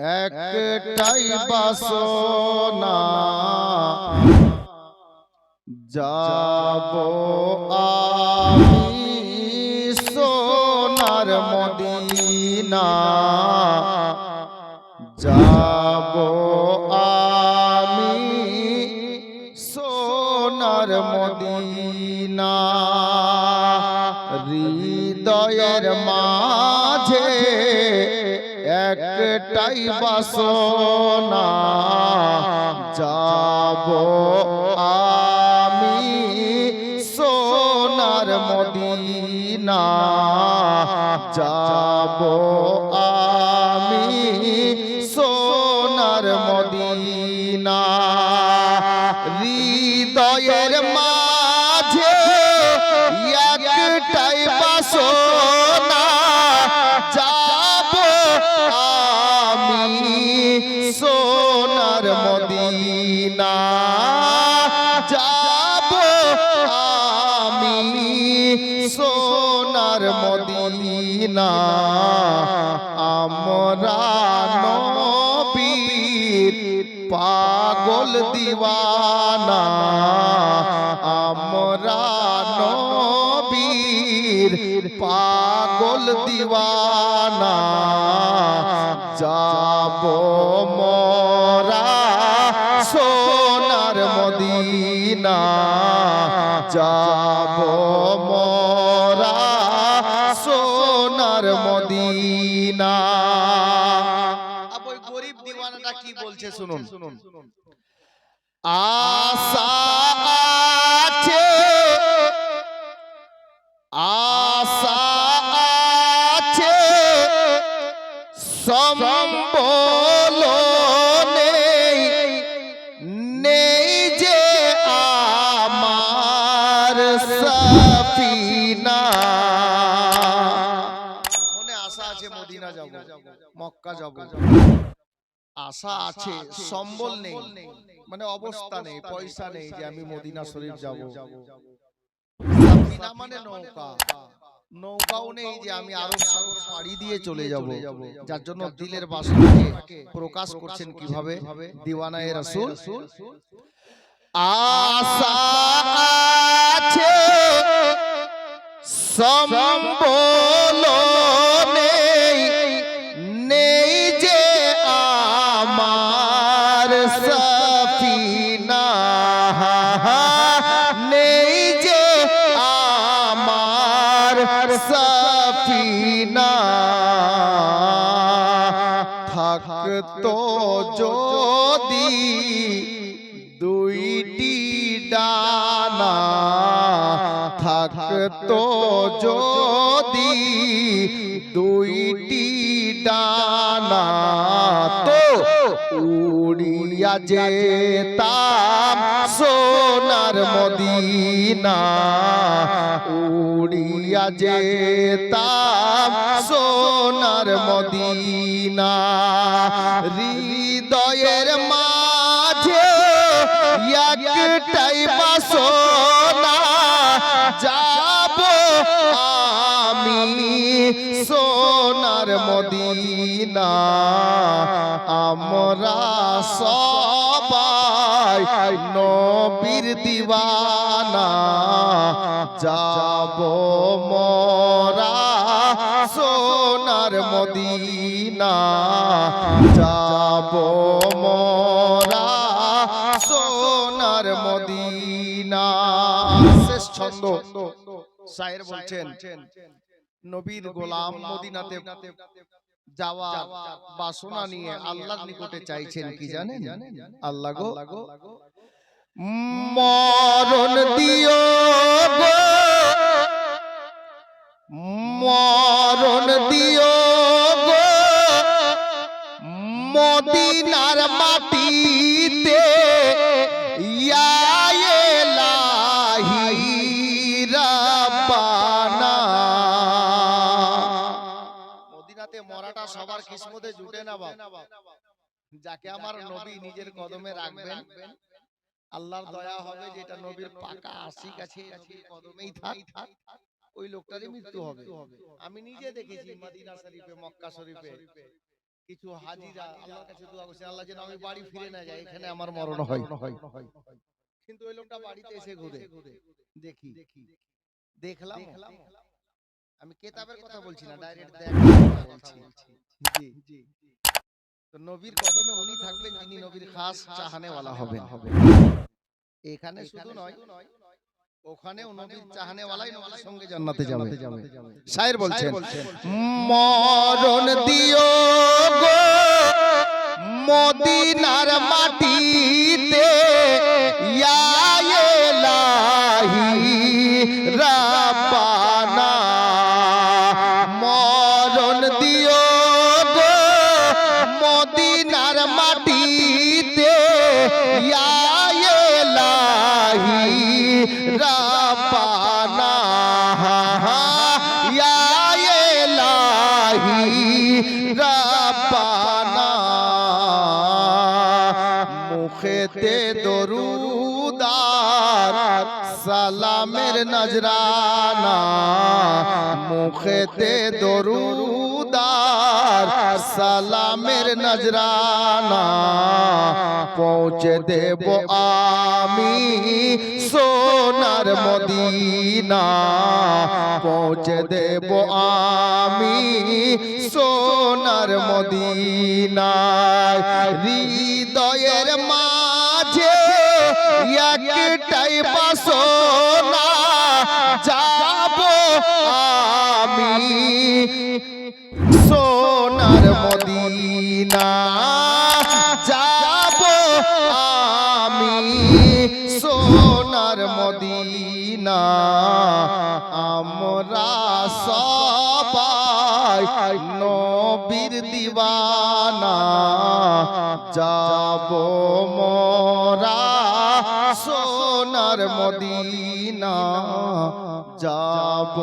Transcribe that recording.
একটাই বাসনা। যাব আমি সোনার মদিনা। যাব আমি সোনার মদিনা। হৃদয়ের মাঝে একটাই বাসনা যাব আমি সোনার মদিনা যাব আমি সোনার মদিনা আমরা নবীর পাগল দিওয়ানা আমরা নবীর পাগল দিওয়ানা যাব মোরা সোনার মদিনা যাব মোরা সোনার মদিনা। গরিব দিওয়ানাটা কি বলছে শুনুন। আশা আছে আশা মক্কা যাব। আশা আছে সম্বল নেই। মানে অবস্থা নেই পয়সা নেই যে আমি মদিনা শরীফ যাব। সাফিনা মানে নৌকা। নৌকাও নেই যে আমি আরব সাগর পাড়ি দিয়ে চলে যাব। যার জন্য দিলের বাসনাকে প্রকাশ করছেন কীভাবে? দিওয়ানায়ে রাসূল। আশা আছে। সম্বল সফিনা। থাকতো যদি থাকতো যদি দুইটি ডানা তো উড়িয়া যেতাম সোনার মদিনা, উড়িয়া যেতাম সোনার মদিনা। হৃদয়ের মাঝে মদিনা আমরা সবাই নবীর দিওয়ানা। যাব মরা সোনার মদিনা। যাব মরা সোনার মদিনা। শেষ ছন্দ। শায়ের বলছেন নবীর গোলাম মদিনাতে যাওয়া বাসনা নিয়ে আল্লাহর নিকটে চাইছেন কি জানেন? আল্লাহ গো। মরণ দিও গো। মরণ দিও গো। মদিনার মাটিতে জুটে যাকে আমার নবী নিজের কদমে রাখবেন আল্লাহর দয়া হবে যেটা নবীর পাকা আশিক আছে কদমেই থাক ওই লোকটারই মৃত্যু হবে। আমি নিজে দেখেছি মদিনা শরীফে মক্কা শরীফে। কিছু হাজিরা আল্লাহর কাছে দোয়া করছে আল্লাহ যেন আমি বাড়ি ফিরে না যাই এখানে আমার মরণ হয়। কিন্তু ওই লোকটা বাড়িতে এসে ঘুরে। দেখি। দেখলাম। আমি কেতাবের কথা বলছি না ডাইরেক্ট বলছি। জি। জি তো নবীর কদমে উনি থাকবেন যিনি নবীর খাস চাহানেওয়ালা হবেন। এখানে শুধু নয় ওখানেও নবীর চাহানেওয়ালাই নবীর সঙ্গে জান্নাতে যাবে শায়ের বলছেন মরণ দিও গো মদিনার মাটিতে। সালামের নজরানা, মুখেতে দরুদার সালামের নজরানা, পৌঁছে দেব আমি সোনার মদিনা, পৌঁছে দেব আমি সোনার মদিনায়। হৃদয়ের মদিনা আমরা সবাই নবীর দিবানা। যাব মোরা সোনার মদিনা। যাব